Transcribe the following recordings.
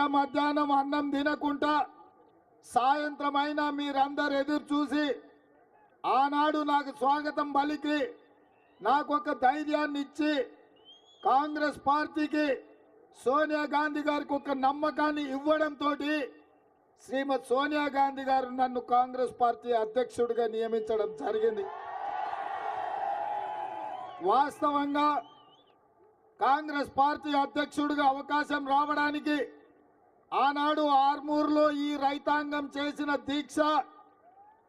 మిట్ట మధ్యాహ్నం అన్నం తినకుండా సాయంత్రం అయినా మీరందరు ఎదురు చూసి ఆనాడు నాకు స్వాగతం పలికి నాకు ఒక ధైర్యాన్ని ఇచ్చి కాంగ్రెస్ పార్టీకి సోనియా గాంధీ గారికి ఒక నమ్మకాన్ని ఇవ్వడంతో శ్రీమతి సోనియా గాంధీ గారు నన్ను కాంగ్రెస్ పార్టీ అధ్యక్షుడిగా నియమించడం జరిగింది. వాస్తవంగా కాంగ్రెస్ పార్టీ అధ్యక్షుడిగా అవకాశం రావడానికి ఆనాడు ఆర్మూర్లో ఈ రైతాంగం చేసిన దీక్ష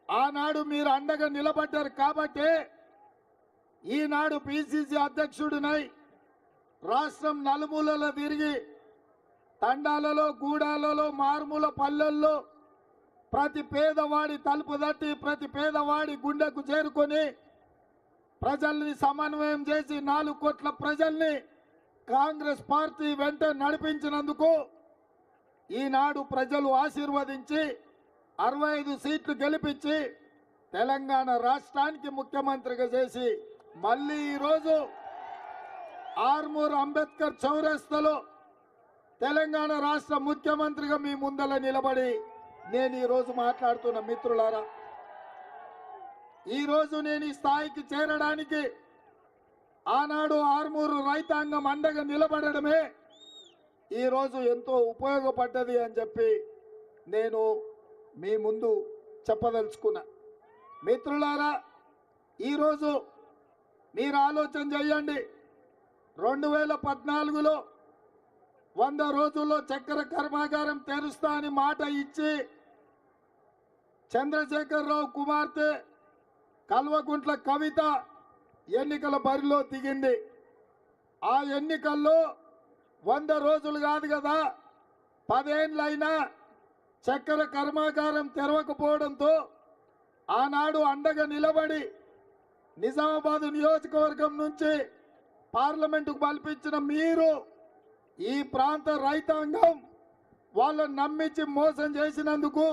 ఆనాడు మీరు అండగా నిలబడ్డారు కాబట్టి ఈనాడు పిసిసి అధ్యక్షుడినై రాష్ట్రం నలుమూలలో తిరిగి తండాలలో గూడాలలో మారుమూల పల్లెల్లో ప్రతి పేదవాడి తలుపు తట్టి ప్రతి పేదవాడి గుండెకు చేరుకొని ప్రజల్ని సమన్వయం చేసి నాలుగు కోట్ల ప్రజల్ని కాంగ్రెస్ పార్టీ వెంట నడిపించినందుకు ఈనాడు ప్రజలు ఆశీర్వదించి అరవై ఐదు సీట్లు గెలిపించి తెలంగాణ రాష్ట్రానికి ముఖ్యమంత్రిగా చేసి మళ్ళీ ఈరోజు ఆర్మూర్ అంబేద్కర్ చౌరస్తలో తెలంగాణ రాష్ట్ర ముఖ్యమంత్రిగా మీ ముందల నిలబడి నేను ఈరోజు మాట్లాడుతున్న మిత్రులారా ఈరోజు నేను ఈ స్థాయికి చేరడానికి ఆనాడు ఆర్మూరు రైతాంగం అండగా నిలబడడమే ఈరోజు ఎంతో ఉపయోగపడ్డది అని చెప్పి నేను మీ ముందు చెప్పదలుచుకున్నా. మిత్రులారా ఈరోజు మీరు ఆలోచన చేయండి. రెండు వేల పద్నాలుగులో వంద రోజుల్లో చక్కెర కర్మాగారం తెరుస్తా అని మాట ఇచ్చి చంద్రశేఖరరావు కుమార్తె కల్వకుంట్ల కవిత ఎన్నికల బరిలో దిగింది. ఆ ఎన్నికల్లో వంద రోజులు కాదు కదా. పదేళ్ళైనా చక్కెర కర్మాగారం తెరవకపోవడంతో ఆనాడు అండగా నిలబడి నిజామాబాద్ నియోజకవర్గం నుంచి పార్లమెంటుకు పంపించిన మీరు ఈ ప్రాంత రైతాంగం వాళ్ళని నమ్మించి మోసం చేసినందుకు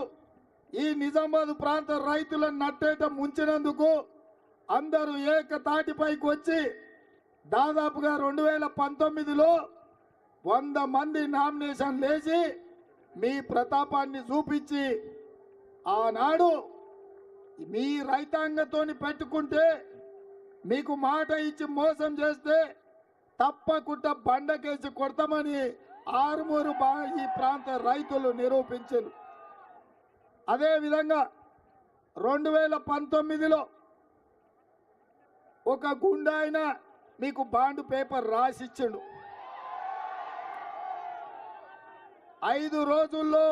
ఈ నిజామాబాద్ ప్రాంత రైతులను నట్టేట ముంచినందుకు అందరూ ఏకతాటిపైకి వచ్చి దాదాపుగా రెండు వేల పంతొమ్మిదిలో వంద మంది నామినేషన్ లేచి మీ ప్రతాపాన్ని చూపించి ఆనాడు మీ రైతాంగతోని పెట్టుకుంటే మీకు మాట ఇచ్చి మోసం చేస్తే తప్పకుండా బండకేసి కొడతామని ఆరుమూరు ఈ ప్రాంత రైతులు నిరూపించారు అదేవిధంగా రెండు వేల పంతొమ్మిదిలో ఒక గుండా ఆయన మీకు బాండ్ పేపర్ రాసిచ్చిండు. ఐదు రోజుల్లో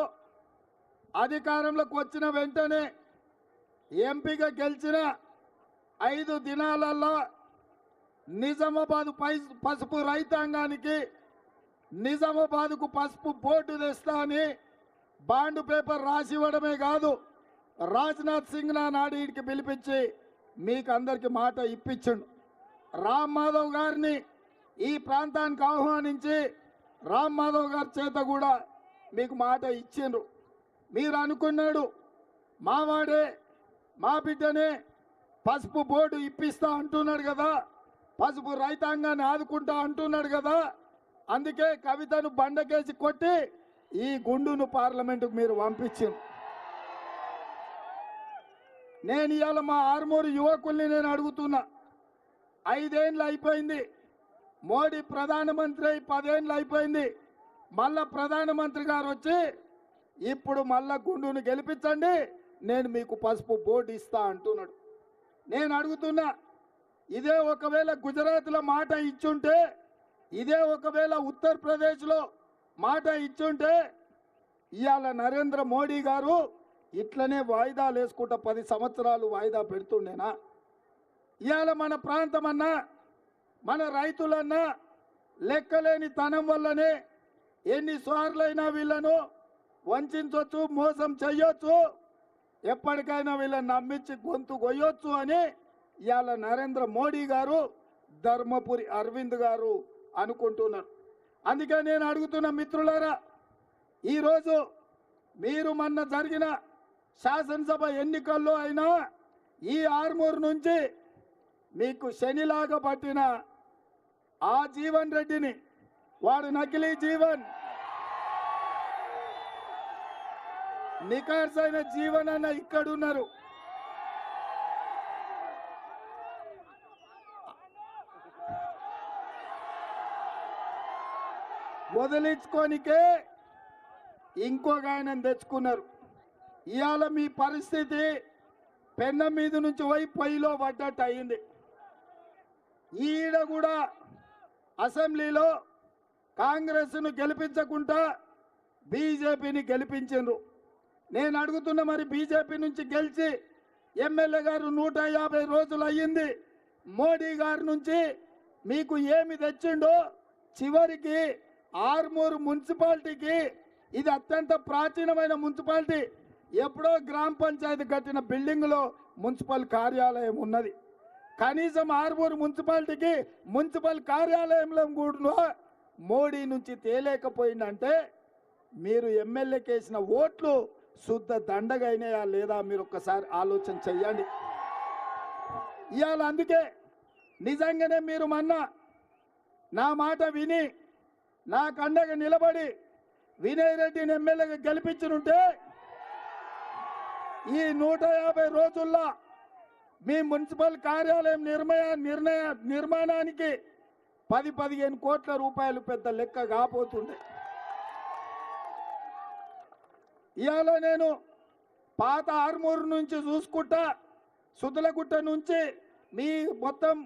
అధికారంలోకి వచ్చిన వెంటనే ఎంపీగా గెలిచిన ఐదు దినాలల్లో నిజామాబాద్ పై పసుపు రైతాంగానికి నిజామాబాద్కు పసుపు బోర్డు తెస్తా అని బాండ్ పేపర్ రాసి ఇవ్వడమే కాదు రాజ్నాథ్ సింగ్ నా నాడీడికి పిలిపించి మీకు అందరికీ మాట ఇప్పించండు రామ్ మాధవ్ గారిని ఈ ప్రాంతానికి ఆహ్వానించి రామ్ మాధవ్ గారి చేత కూడా మీకు మాట ఇచ్చిండ్రు. మీరు అనుకున్నాడు మావాడే మా బిడ్డనే పసుపు బోర్డు ఇప్పిస్తా అంటున్నాడు కదా పసుపు రైతాంగాన్ని ఆదుకుంటా అంటున్నాడు కదా అందుకే కవితను బండకేసి కొట్టి ఈ గుండును పార్లమెంటుకు మీరు పంపించింది నేను ఇవాళ మా ఆర్మూరు యువకుల్ని నేను అడుగుతున్నా ఐదేండ్లు అయిపోయింది మోడీ ప్రధానమంత్రి అయి పదేండ్లు అయిపోయింది మళ్ళా ప్రధానమంత్రి గారు వచ్చి ఇప్పుడు మళ్ళా గుండును గెలిపించండి నేను మీకు పసుపు బోర్డు ఇస్తా అంటున్నాడు. నేను అడుగుతున్నా ఇదే ఒకవేళ గుజరాత్లో మాట ఇచ్చుంటే ఇదే ఒకవేళ ఉత్తరప్రదేశ్లో మాట ఇచ్చుంటే ఇవాళ నరేంద్ర మోడీ గారు ఇట్లనే వాయిదాలు వేసుకుంటా పది సంవత్సరాలు వాయిదా పెడుతుండేనా? ఇవాళ మన ప్రాంతం అన్నా మన రైతులన్నా లెక్కలేని తనం వల్లనే ఎన్ని సార్లైనా వీళ్ళను వంచవచ్చు మోసం చెయ్యొచ్చు ఎప్పటికైనా వీళ్ళని నమ్మించి గొంతు కొయ్యొచ్చు అని ఇవాళ నరేంద్ర మోడీ గారు ధర్మపురి అరవింద్ గారు అనుకుంటున్నారు. అందుకే నేను అడుగుతున్న మిత్రులారా ఈరోజు మీరు మొన్న జరిగిన శాసనసభ ఎన్నికల్లో అయినా ఈ ఆర్మూర్ నుంచి మీకు శనిలాగా పట్టిన ఆ జీవన్ రెడ్డిని వాడు నకిలీ జీవన్. నికార్సైన ఇక్కడ ఇక్కడున్నారు. వదిలించుకోనికే ఇంకొక ఆయన తెచ్చుకున్నారు. ఇవాళ మీ పరిస్థితి పెన్న మీద నుంచి పోయి పొయ్యిలో పడ్డట్టు అయింది. ఈడ కూడా అసెంబ్లీలో కాంగ్రెస్ను గెలిపించకుండా బీజేపీని గెలిపించిండ్రు. నేను అడుగుతున్న మరి బీజేపీ నుంచి గెలిచి ఎమ్మెల్యే గారు నూట యాభై రోజులు అయ్యింది. మోడీ గారి నుంచి మీకు ఏమి తెచ్చిండో చివరికి ఆర్మూరు మున్సిపాలిటీకి ఇది అత్యంత ప్రాచీనమైన మున్సిపాలిటీ ఎప్పుడో గ్రామ పంచాయతీ కట్టిన బిల్డింగ్లో మున్సిపల్ కార్యాలయం ఉన్నది. కనీసం ఆర్మూరు మున్సిపాలిటీకి మున్సిపల్ కార్యాలయంలో కూడా మోడీ నుంచి తేలేకపోయిందంటే మీరు ఎమ్మెల్యేకి వేసిన ఓట్లు శుద్ధ దండగైనాయా లేదా మీరు ఒక్కసారి ఆలోచన చెయ్యండి. ఇవాళ అందుకే నిజంగానే మీరు మొన్న నా మాట విని నా కండగా నిలబడి వినయ్ రెడ్డిని ఎమ్మెల్యేగా గెలిపించనుంటే ఈ నూట యాభై రోజుల్లో మీ మున్సిపల్ కార్యాలయం నిర్మయ నిర్ణయ నిర్మాణానికి పది పదిహేను కోట్ల రూపాయలు పెద్ద లెక్క కాబోతుండే. ఇవాళ నేను పాత ఆర్మూరు నుంచి చూసుకుంటా సుదలగుట్ట నుంచి మీ మొత్తం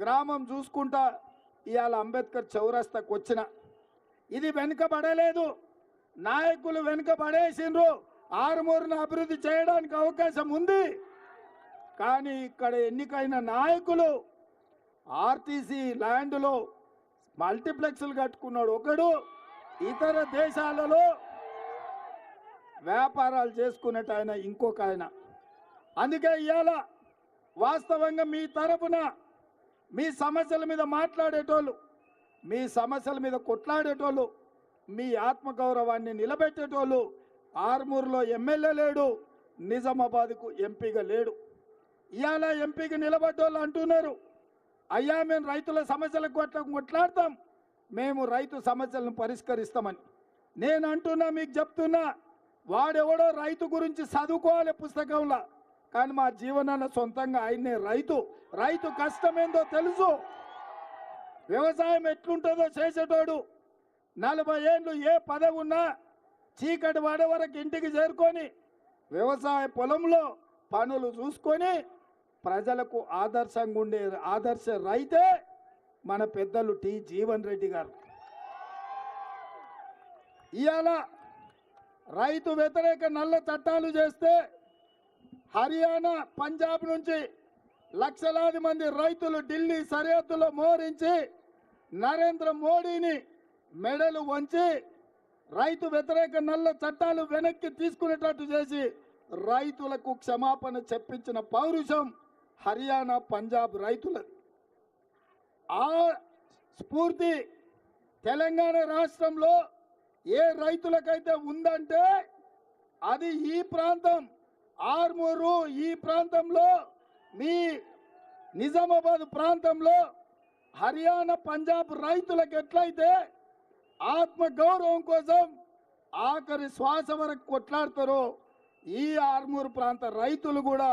గ్రామం చూసుకుంటా ఇవాళ అంబేద్కర్ చౌరస్తాకు వచ్చిన. ఇది వెనుకబడలేదు. నాయకులు వెనుకబడేసిండ్రు. ఆరుమూరును అభివృద్ధి చేయడానికి అవకాశం ఉంది. కానీ ఇక్కడ ఎన్నికైన నాయకులు ఆర్టీసీ ల్యాండ్లో మల్టీప్లెక్స్లు కట్టుకున్నాడు ఒకడు. ఇతర దేశాలలో వ్యాపారాలు చేసుకునేట ఆయన ఇంకొక ఆయన. అందుకే ఇవాళ వాస్తవంగా మీ తరపున మీ సమస్యల మీద మాట్లాడేటోళ్ళు మీ సమస్యల మీద కొట్లాడేటోళ్ళు మీ ఆత్మగౌరవాన్ని నిలబెట్టేటోళ్ళు ఆర్మూర్లో ఎమ్మెల్యే లేడు నిజామాబాద్కు ఎంపీగా లేడు. ఇవాళ ఎంపీకి నిలబడ్డోళ్ళు అంటున్నారు. అయ్యా మేము రైతుల సమస్యల కొట్ల కొట్లాడతాం. మేము రైతు సమస్యలను పరిష్కరిస్తామని. నేను అంటున్నా మీకు చెప్తున్నా వాడెవడో రైతు గురించి చదువుకోవాలి పుస్తకంలో. కానీ మా జీవనాన్న సొంతంగా ఆయనే రైతు. రైతు కష్టమేందో తెలుసు. వ్యవసాయం ఎట్లుంటుందో చేసేటోడు. నలభై ఏళ్ళు ఏ పదవి ఉన్నా చీకటి వాడే వరకు ఇంటికి చేరుకొని వ్యవసాయ పొలంలో పనులు చూసుకొని ప్రజలకు ఆదర్శంగా ఉండే ఆదర్శ రైతే మన పెద్దలు టి జీవన్ రెడ్డి గారు. ఇవాళ రైతు వ్యతిరేక నల్ల చట్టాలు చేస్తే హర్యానా పంజాబ్ నుంచి లక్షలాది మంది రైతులు ఢిల్లీ సరిహద్దులో మోరించి నరేంద్ర మోడీని మెడలు వంచి రైతు వ్యతిరేక నల్ల చట్టాలు వెనక్కి తీసుకునేటట్టు చేసి రైతులకు క్షమాపణ చెప్పించిన పౌరుషం హర్యానా పంజాబ్ రైతులది ఆ స్ఫూర్తి తెలంగాణ రాష్ట్రంలో ఏ రైతులకైతే ఉందంటే అది ఈ ప్రాంతం. ఆర్మూరు ఈ ప్రాంతంలో మీ నిజామాబాద్ ప్రాంతంలో హర్యానా పంజాబ్ రైతులకు ఎట్లయితే ఆత్మగౌరవం కోసం ఆఖరి శ్వాస వరకు కొట్లాడతారో ఈ ఆర్మూరు ప్రాంత రైతులు కూడా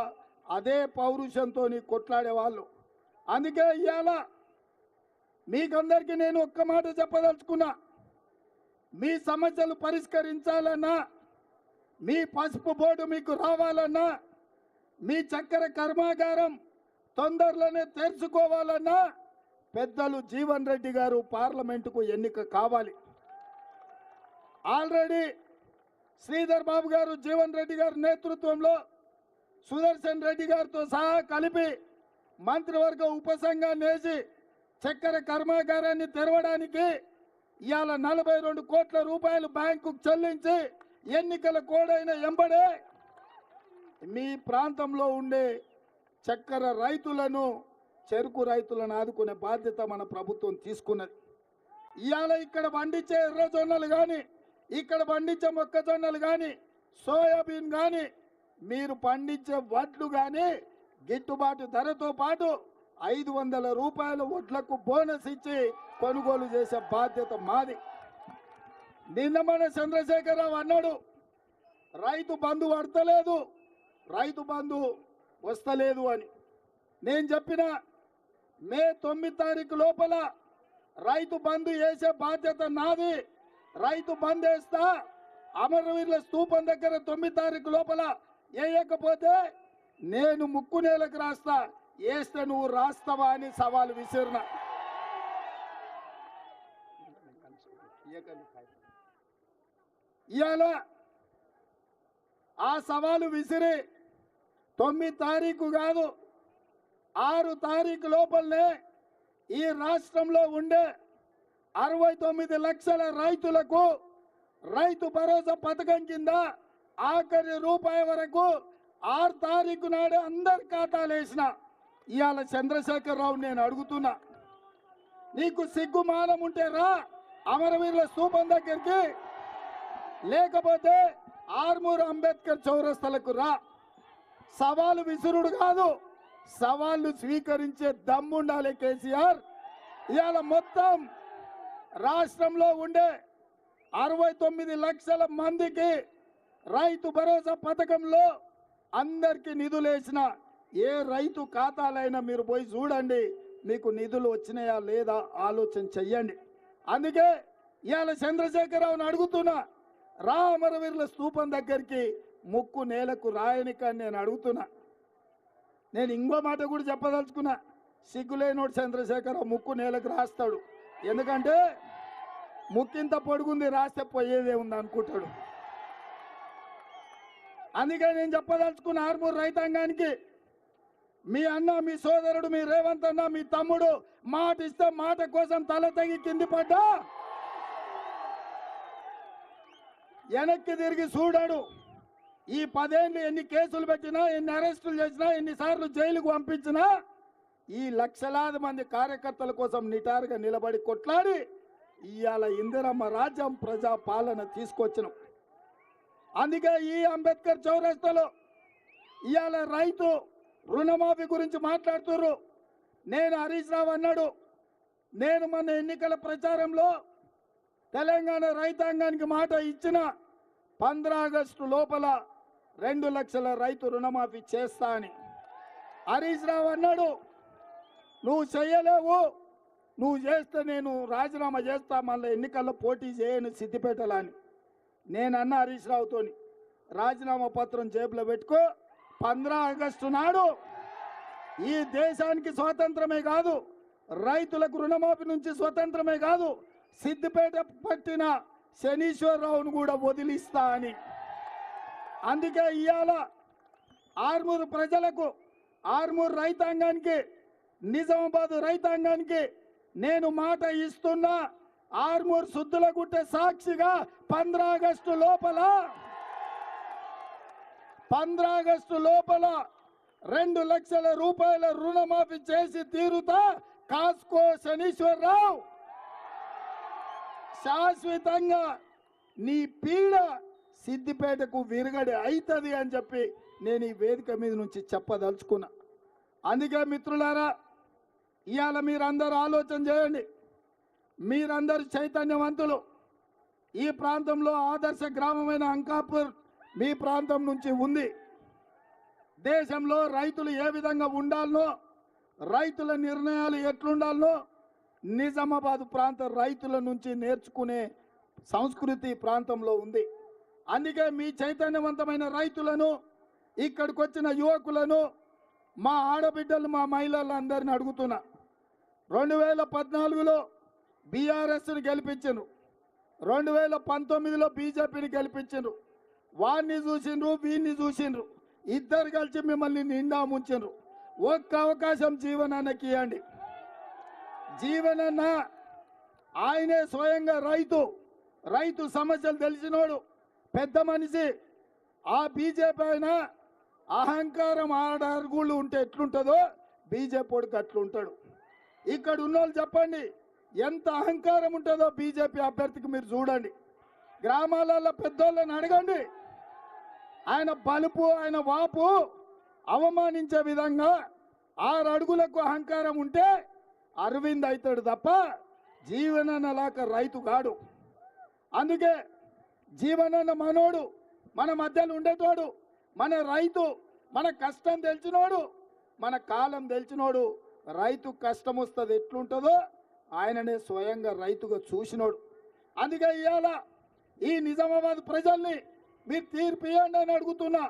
అదే పౌరుషంతో కొట్లాడే వాళ్ళు అందుకే ఇవాళ మీకందరికీ నేను ఒక్క మాట చెప్పదలుచుకున్నా. మీ సమస్యలు పరిష్కరించాలన్నా మీ పసుపు బోర్డు మీకు రావాలన్నా మీ చక్కెర కర్మాగారం తొందరలోనే తెరుచుకోవాలన్నా పెద్దలు జీవన్ రెడ్డి గారు పార్లమెంటుకు ఎన్నిక కావాలి. ఆల్రెడీ శ్రీధర్ బాబు గారు జీవన్ రెడ్డి గారి నేతృత్వంలో సుదర్శన్ రెడ్డి గారితో సహా కలిపి మంత్రివర్గ ఉపసంఘాన్ని వేసి చక్కెర కర్మాగారాన్ని తెరవడానికి ఇవాళ నలభై రెండు కోట్ల రూపాయలు బ్యాంకుకు చెల్లించి ఎన్నికల కోడైన ఎంబడే మీ ప్రాంతంలో ఉండే చక్కెర రైతులను చెరుకు రైతులను ఆదుకునే బాధ్యత మన ప్రభుత్వం తీసుకున్నది. ఇవాళ ఇక్కడ పండించే ఎర్రజొన్నలు కానీ ఇక్కడ పండించే మొక్కజొన్నలు కానీ సోయాబీన్ కానీ మీరు పండించే వడ్లు కానీ గిట్టుబాటు ధరతో పాటు ఐదు వందల రూపాయల వడ్లకు బోనస్ ఇచ్చి కొనుగోలు చేసే బాధ్యత మాది. నిన్న మన చంద్రశేఖరరావు అన్నాడు రైతు బంధు పడతలేదు రైతు బంధు వస్తలేదు అని. నేను చెప్పిన మే తొమ్మిది తారీఖు లోపల రైతు బంధు వేసే బాధ్యత నాది. రైతు బంద్ వేస్తా అమరవీరుల స్తూపం దగ్గర తొమ్మిది తారీఖు లోపల వేయకపోతే నేను ముక్కు నేలకు రాస్తా వేస్తే నువ్వు రాస్తావా అని సవాలు విసిరిన. ఇవాళ ఆ సవాలు విసిరి తొమ్మిది తారీఖు కాదు ఆరు తారీఖు లోపలనే ఈ రాష్ట్రంలో ఉండే అరవై తొమ్మిది లక్షల రైతులకు రైతు భరోసా పథకం కింద ఆఖరి రూపాయి వరకు ఆరు తారీఖు నాడే అందరి ఖాతాలు వేసిన. ఇవాళ చంద్రశేఖరరావు నేను అడుగుతున్నా. నీకు సిగ్గుమానం ఉంటే రా అమరవీరుల స్థూపం దగ్గరికి. లేకపోతే ఆర్మూర్ అంబేద్కర్ చౌరస్తలకు రా. సవాలు విసురుడు కాదు సవాళ్ళు స్వీకరించే దమ్ముండాలి కేసీఆర్. ఇవాళ మొత్తం రాష్ట్రంలో ఉండే అరవై తొమ్మిది లక్షల మందికి రైతు భరోసా పథకంలో అందరికీ నిధులేసిన ఏ రైతు ఖాతాలైనా మీరు పోయి చూడండి మీకు నిధులు వచ్చినాయా లేదా ఆలోచన చెయ్యండి. అందుకే ఇవాళ చంద్రశేఖరరావుని అడుగుతున్నా రా అమరవీరుల దగ్గరికి ముక్కు నేలకు రాయనికని నేను అడుగుతున్నా. నేను ఇంకో మాట కూడా చెప్పదలుచుకున్నా సిగ్గులేనోడు చంద్రశేఖరరావు ముక్కు నేలకు రాస్తాడు. ఎందుకంటే ముక్కింత పొడుగుంది రాస్తే పోయేదే ఉంది అనుకుంటాడు అందుకే నేను చెప్పదలుచుకున్న ఆర్మూర్ రైతాంగానికి మీ అన్న మీ సోదరుడు మీ రేవంత్ అన్న మీ తమ్ముడు మాట ఇస్తే మాట కోసం తల తగి కింది పడ్డా? వెనక్కి తిరిగి చూడాడు ఈ పదేళ్ళు ఎన్ని కేసులు పెట్టినా ఎన్ని అరెస్టులు చేసినా ఎన్నిసార్లు జైలుకు పంపించినా ఈ లక్షలాది మంది కార్యకర్తల కోసం నిటారుగా నిలబడి కొట్లాడి ఇవాళ ఇందిరమ్మ రాజ్యం ప్రజా పాలన తీసుకొచ్చినాం. అందుకే ఈ అంబేద్కర్ చౌరస్తాలో ఇవాళ రైతు రుణమాఫీ గురించి మాట్లాడుతుర్రు. నేను హరీష్ రావు అన్నాడు. నేను మన ఎన్నికల ప్రచారంలో తెలంగాణ రైతాంగానికి మాట ఇచ్చిన పంద్ర ఆగస్టు లోపల రెండు లక్షల రైతు రుణమాఫీ చేస్తా అని. హరీష్ రావు అన్నాడు నువ్వు చేయలేవు. నువ్వు చేస్తే నేను రాజీనామా చేస్తా మళ్ళీ ఎన్నికల్లో పోటీ చేయను సిద్దిపేటలో నేనన్న హరీష్ రావుతోని రాజీనామా పత్రం జేబులో పెట్టుకో పంద్రా ఆగస్టు నాడు ఈ దేశానికి స్వాతంత్రమే కాదు రైతులకు రుణమాఫీ నుంచి స్వతంత్రమే కాదు సిద్దిపేట పట్టిన శనీశ్వరరావును కూడా వదిలిస్తా అని. అందుకే ఇవాళ ఆర్మూరు ప్రజలకు ఆర్మూరు రైతాంగానికి నిజామాబాద్ రైతాంగానికి నేను మాట ఇస్తున్నా ఆర్మూర్ శుద్ధుల గుట్ట సాక్షిగా పంద్రాగస్టు లోపల. పంద్ర ఆగస్టు లోపల రెండు లక్షల రూపాయల రుణమాఫీ చేసి తీరుతా కాస్కో శనీశ్వరరావు. శాశ్వతంగా నీ పీడ సిద్దిపేటకు విరగడి అవుతుంది అని చెప్పి నేను ఈ వేదిక మీద నుంచి చెప్పదలుచుకున్నా. అందుకే మిత్రులారా ఇవాళ మీరందరూ ఆలోచన చేయండి. మీరందరూ చైతన్యవంతులు. ఈ ప్రాంతంలో ఆదర్శ గ్రామమైన అంకాపూర్ మీ ప్రాంతం నుంచి ఉంది. దేశంలో రైతులు ఏ విధంగా ఉండాలనో రైతుల నిర్ణయాలు ఎట్లుండాలనో నిజామాబాద్ ప్రాంత రైతుల నుంచి నేర్చుకునే సంస్కృతి ప్రాంతంలో ఉంది. అందుకే మీ చైతన్యవంతమైన రైతులను ఇక్కడికి వచ్చిన యువకులను మా ఆడబిడ్డలు మా మహిళలందరిని అడుగుతున్నా. రెండు వేల పద్నాలుగులో బీఆర్ఎస్ని గెలిపించను. రెండు వేల పంతొమ్మిదిలో బీజేపీని గెలిపించను. వారిని చూసిండ్రు వీరిని చూసిండ్రు. ఇద్దరు కలిసి మిమ్మల్ని నిండా ముంచిండ్రు ఒక్క అవకాశం జీవనానికి ఇవ్వండి జీవనన్న ఆయనే స్వయంగా రైతు. రైతు సమస్యలు తెలిసినోడు పెద్ద మనిషి. ఆ బీజేపీ ఆయన అహంకారం ఆడరుగుళ్ళు ఉంటే ఎట్లుంటుందో బీజేపీ వాడికి అట్లుంటాడు. ఇక్కడ ఉన్నోళ్ళు చెప్పండి ఎంత అహంకారం ఉంటుందో బీజేపీ అభ్యర్థికి మీరు చూడండి. గ్రామాలలో పెద్దోళ్ళని అడగండి. ఆయన బలుపు ఆయన వాపు అవమానించే విధంగా ఆరు అడుగులకు అహంకారం ఉంటే అరవింద్ అవుతాడు తప్ప జీవనన్నలాక రైతు కాడు. అందుకే జీవనన్న మనోడు మన మధ్యలో ఉండేటోడు మన రైతు మన కష్టం తెలిసినోడు మన కాలం తెలిసినోడు రైతు కష్టం వస్తుంది ఎట్లుంటుందో ఆయననే స్వయంగా రైతుగా చూసినోడు. అందుకే ఇవాళ ఈ నిజామాబాద్ ప్రజల్ని మీరు తీర్పు ఇవ్వండి అని అడుగుతున్నా.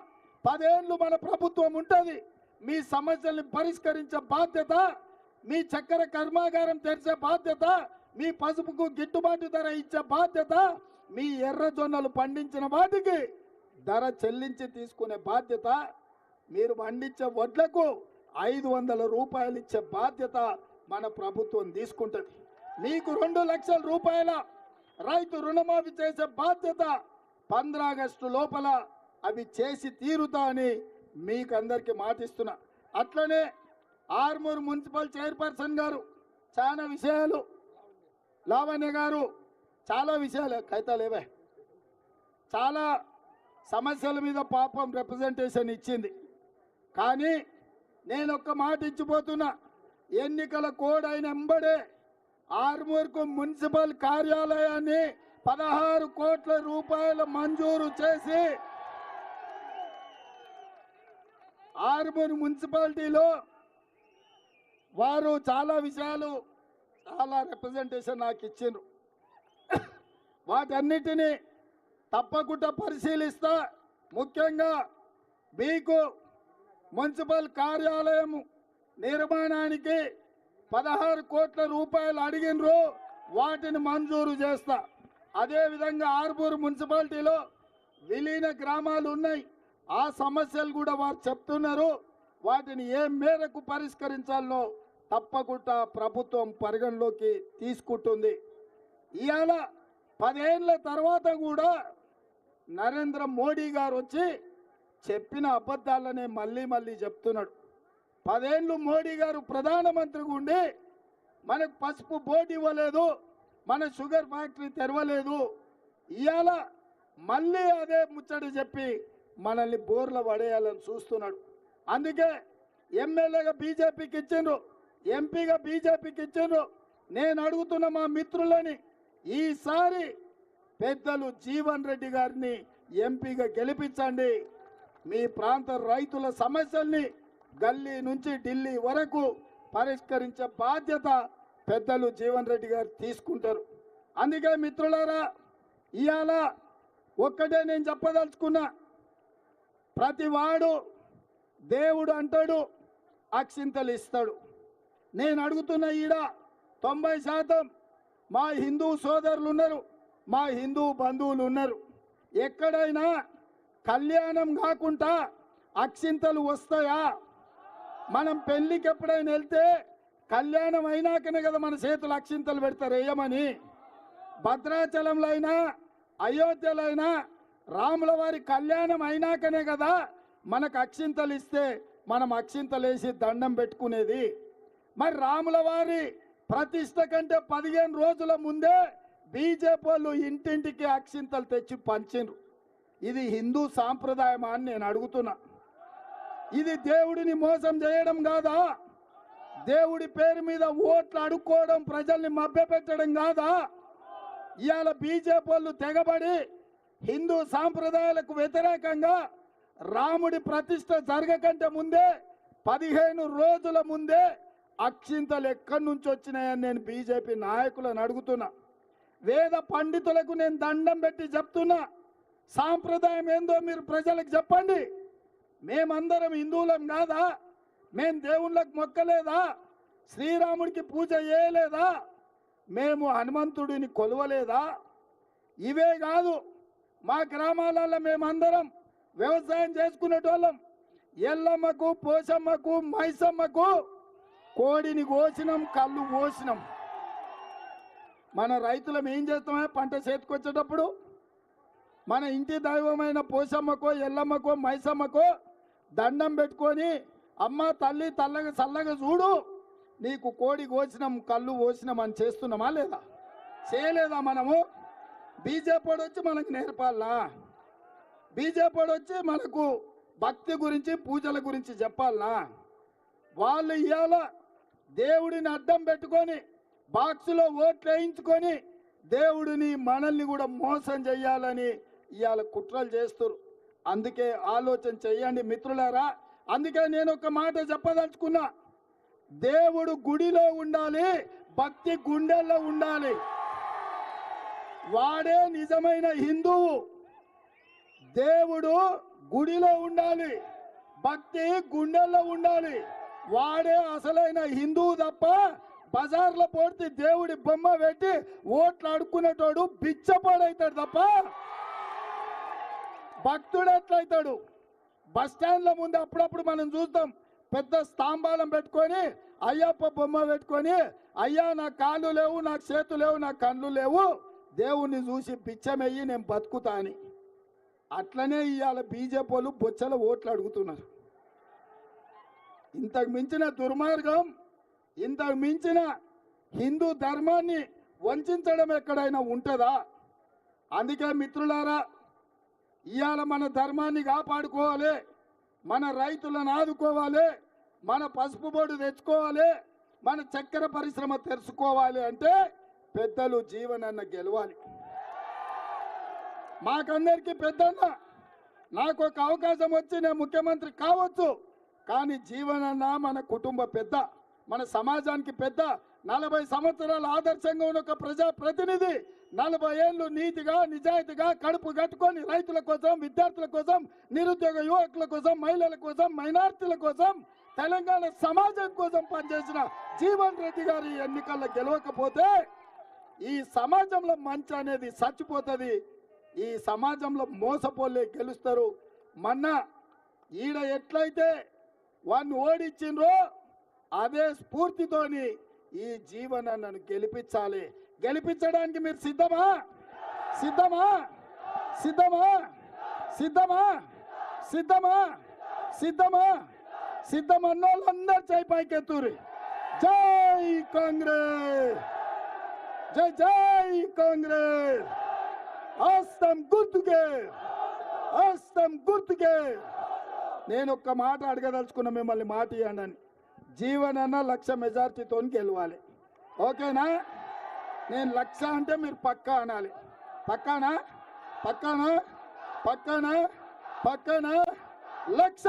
పదేళ్ళు మన ప్రభుత్వం ఉంటుంది. మీ సమస్యల్ని పరిష్కరించే బాధ్యత మీ చక్కెర కర్మాగారం తెరిచే బాధ్యత మీ పసుపుకు గిట్టుబాటు ధర ఇచ్చే బాధ్యత మీ ఎర్రజొన్నలు పండించిన వాటికి ధర చెల్లించి తీసుకునే బాధ్యత మీరు పండించే వడ్లకు ఐదు వందల రూపాయలు ఇచ్చే బాధ్యత మన ప్రభుత్వం తీసుకుంటుంది. మీకు రెండు లక్షల రూపాయల రైతు రుణమాఫీ చేసే బాధ్యత పంద్రాగస్టు లోపల అవి చేసి తీరుతా అని మీకు అందరికీ మాటిస్తున్నా. అట్లనే ఆర్మూర్ మున్సిపల్ చైర్పర్సన్ గారు చాలా విషయాలు లావణ్య గారు చాలా విషయాలు కైతాలేవే చాలా సమస్యల మీద పాపం రిప్రజెంటేషన్ ఇచ్చింది. కానీ నేను ఒక్క మాట ఇచ్చిపోతున్నా. ఎన్నికల కోడ్ అయిన ఎంబడే ఆర్మూర్కు మున్సిపల్ కార్యాలయాన్ని పదహారు కోట్ల రూపాయలు మంజూరు చేసి ఆర్మూర్ మున్సిపాలిటీలో వారు చాలా విషయాలు చాలా రిప్రజెంటేషన్ నాకు ఇచ్చిండ్రు. వాటన్నిటినీ తప్పకుండా పరిశీలిస్తా. ముఖ్యంగా మీకు మున్సిపల్ కార్యాలయం నిర్మాణానికి పదహారు కోట్ల రూపాయలు అడిగినరు వాటిని మంజూరు చేస్తా. అదేవిధంగా ఆర్మూర్ మున్సిపాలిటీలో విలీన గ్రామాలు ఉన్నాయి. ఆ సమస్యలు కూడా వారు చెప్తున్నారు. వాటిని ఏ మేరకు పరిష్కరించాలో తప్పకుండా ప్రభుత్వం పరిగణలోకి తీసుకుంటుంది. ఇవాళ పదేళ్ళ తర్వాత కూడా నరేంద్ర మోడీ గారు వచ్చి చెప్పిన అబద్ధాలనే మళ్ళీ మళ్ళీ చెప్తున్నాడు. పదేళ్ళు మోడీ గారు ప్రధానమంత్రిగా ఉండి మనకు పసుపు బోర్డు ఇవ్వలేదు మన షుగర్ ఫ్యాక్టరీ తెరవలేదు. ఇవాళ మళ్ళీ అదే ముచ్చట చెప్పి మనల్ని బోర్ల పడేయాలని చూస్తున్నాడు. అందుకే ఎమ్మెల్యేగా బీజేపీకి ఇచ్చిండ్రు ఎంపీగా బీజేపీకి ఇచ్చిండ్రు. నేను అడుగుతున్న మా మిత్రులని ఈసారి పెద్దలు జీవన్ రెడ్డి గారిని ఎంపీగా గెలిపించండి. మీ ప్రాంత రైతుల సమస్యల్ని గల్లీ నుంచి ఢిల్లీ వరకు పరిష్కరించే బాధ్యత పెద్దలు జీవన్ రెడ్డి గారు తీసుకుంటారు. అందుకే మిత్రులారా ఇవాళ ఒక్కటే నేను చెప్పదలుచుకున్నా. ప్రతి వాడు దేవుడు అంటాడు అక్షింతలు ఇస్తాడు. నేను అడుగుతున్న ఈడ తొంభై శాతం మా హిందూ సోదరులు ఉన్నారు మా హిందూ బంధువులు ఉన్నారు ఎక్కడైనా కళ్యాణం కాకుండా అక్షింతలు వస్తాయా? మనం పెళ్ళికి ఎప్పుడైనా వెళ్తే కళ్యాణం అయినాకనే కదా మన చేతులు అక్షింతలు పెడతారు వేయమని భద్రాచలంలో అయినా అయోధ్యలో అయినా రాముల వారి కళ్యాణం అయినాకనే కదా మనకు అక్షింతలు ఇస్తే మనం అక్షింతలు వేసి దండం పెట్టుకునేది. మరి రాముల వారి ప్రతిష్ట కంటే పదిహేను రోజుల ముందే బీజేపీ వాళ్ళు ఇంటింటికి అక్షింతలు తెచ్చి పంచిండ్రు ఇది హిందూ సాంప్రదాయమా అని నేను అడుగుతున్నా. ఇది దేవుడిని మోసం చేయడం కాదా? దేవుడి పేరు మీద ఓట్లు అడుక్కోవడం ప్రజల్ని మభ్యపెట్టడం కాదా? ఇవాళ బీజేపీ వాళ్ళు తెగబడి హిందూ సాంప్రదాయాలకు వ్యతిరేకంగా రాముడి ప్రతిష్ట జరగకంటే ముందే పదిహేను రోజుల ముందే అక్షింతలు ఎక్కడి నుంచి వచ్చినాయని నేను బీజేపీ నాయకులను అడుగుతున్నా. వేద పండితులకు నేను దండం పెట్టి చెప్తున్నా. సాంప్రదాయం ఏందో మీరు ప్రజలకు చెప్పండి. మేమందరం హిందువులం కాదా? మేం దేవుళ్ళకు మొక్కలేదా? శ్రీరాముడికి పూజ చేయలేదా? మేము హనుమంతుడిని కొలవలేదా? ఇవే కాదు మా గ్రామాలలో మేమందరం వ్యవసాయం చేసుకునేటోళ్ళం. ఎల్లమ్మకు పోషమ్మకు మైసమ్మకు కోడిని కోసినాం కళ్ళు కోసినాం. మన రైతులం ఏం చేస్తామే? పంట చేతికొచ్చేటప్పుడు మన ఇంటి దైవమైన పోసమ్మకో ఎల్లమ్మకో మైసమ్మకో దండం పెట్టుకొని అమ్మ తల్లి తల్లగా చల్లగా చూడు నీకు కోడి కోసినాం కళ్ళు కోసినాం అని చేస్తున్నామా లేదా? చేయలేదా మనము? బీజేపీ వచ్చి మనకు నేర్పాలా? బీజేపీ వచ్చి మనకు భక్తి గురించి పూజల గురించి చెప్పాలనా వాళ్ళు ఇవాళ దేవుడిని అడ్డం పెట్టుకొని బాక్సులో ఓట్లు వేయించుకొని దేవుడిని మనల్ని కూడా మోసం చేయాలని ఇవాళ కుట్రలు చేస్తారు అందుకే ఆలోచన చేయండి మిత్రులారా. అందుకే నేను ఒక మాట చెప్పదలుచుకున్నా. దేవుడు గుడిలో ఉండాలి భక్తి గుండెల్లో ఉండాలి. వాడే నిజమైన హిందువు దేవుడు గుడిలో ఉండాలి భక్తి గుండెల్లో ఉండాలి. వాడే అసలైన హిందువు తప్ప బజార్లో పోడితే దేవుడి బొమ్మ పెట్టి ఓట్లు అడుక్కునేటోడు బిచ్చపాడైతాడు తప్ప భక్తుడు ఎట్లయితాడు? బస్ స్టాండ్ల ముందు అప్పుడప్పుడు మనం చూస్తాం పెద్ద స్తంభాలం పెట్టుకొని అయ్యప్ప బొమ్మ పెట్టుకొని అయ్యా నా కాళ్ళు లేవు నాకు చేతులు లేవు నా కళ్ళు లేవు దేవుణ్ణి చూసి పిచ్చమెయ్యి నేను బతుకుతా అని. అట్లనే ఇవాళ బీజేపీ వాళ్ళు బొచ్చల ఓట్లు అడుగుతున్నారు. ఇంతకు మించిన దుర్మార్గం ఇంతకు మించిన హిందూ ధర్మాన్ని వంచడం ఎక్కడైనా ఉంటుందా? అందుకే మిత్రులారా ఇవాళ మన ధర్మాన్ని కాపాడుకోవాలి మన రైతులను ఆదుకోవాలి మన పసుపు బోర్డు తెచ్చుకోవాలి మన చక్కెర పరిశ్రమ తెరుచుకోవాలి అంటే పెద్దలు జీవనన్న గెలవాలి. మాకందరికీ పెద్దన్న నాకు ఒక అవకాశం వచ్చి నేను ముఖ్యమంత్రి కావచ్చు కానీ జీవనన్న మన కుటుంబ పెద్ద మన సమాజానికి పెద్ద నలభై సంవత్సరాల ఆదర్శంగా ఉన్న ఒక ప్రజా ప్రతినిధి నలభై ఏళ్ళు నీతిగా నిజాయితీగా కడుపు కట్టుకొని రైతుల కోసం విద్యార్థుల కోసం నిరుద్యోగ యువకుల కోసం మహిళల కోసం మైనార్టీల కోసం తెలంగాణ సమాజం కోసం పనిచేసిన జీవన్ రెడ్డి గారి ఎన్నికల్లో గెలవకపోతే ఈ సమాజంలో మంచి అనేది చచ్చిపోతుంది. ఈ సమాజంలో మోసపోలే గెలుస్తారు. మొన్న ఈడ ఎట్లయితే వాడిని ఓడించిండ్రో అదే స్ఫూర్తితోని ఈ జీవనన్నను గెలిపించాలి. గెలిపించడానికి మీరు సిద్ధమా? సిద్ధమా? సిద్ధమా? సిద్ధమా? సిద్ధమా? సిద్ధమా? సిద్ధమన్న వాళ్ళందరూ చేయి పైకెత్తురి. జై కాంగ్రెస్! జై జై కాంగ్రెస్! అస్తం గుర్తుకే! అస్తం గుర్తుకే! నేను ఒక్క మాట అడగదలుచుకున్న మిమ్మల్ని మాట ఇవ్వండి అని. జీవనన్న లక్ష మెజార్టీతో గెలవాలి ఓకేనా నేను లక్ష అంటే మీరు పక్కా అనాలి పక్కానా పక్కానా పక్కానా పక్కానా lakh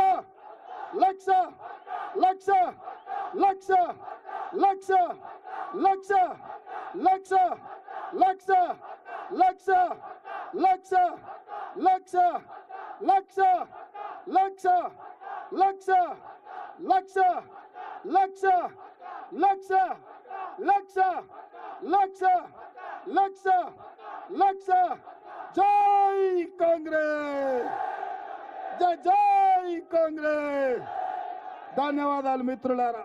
lakh lakh lakh lakh lakh lakh lakh lakh lakh lakh lakh lakh lakh lakh lakh Luxa! Luxa! Luxa! Luxa! Luxa! Luxa! Jai Congress! Jai Congress! ధన్యవాదాలు మిత్రులారా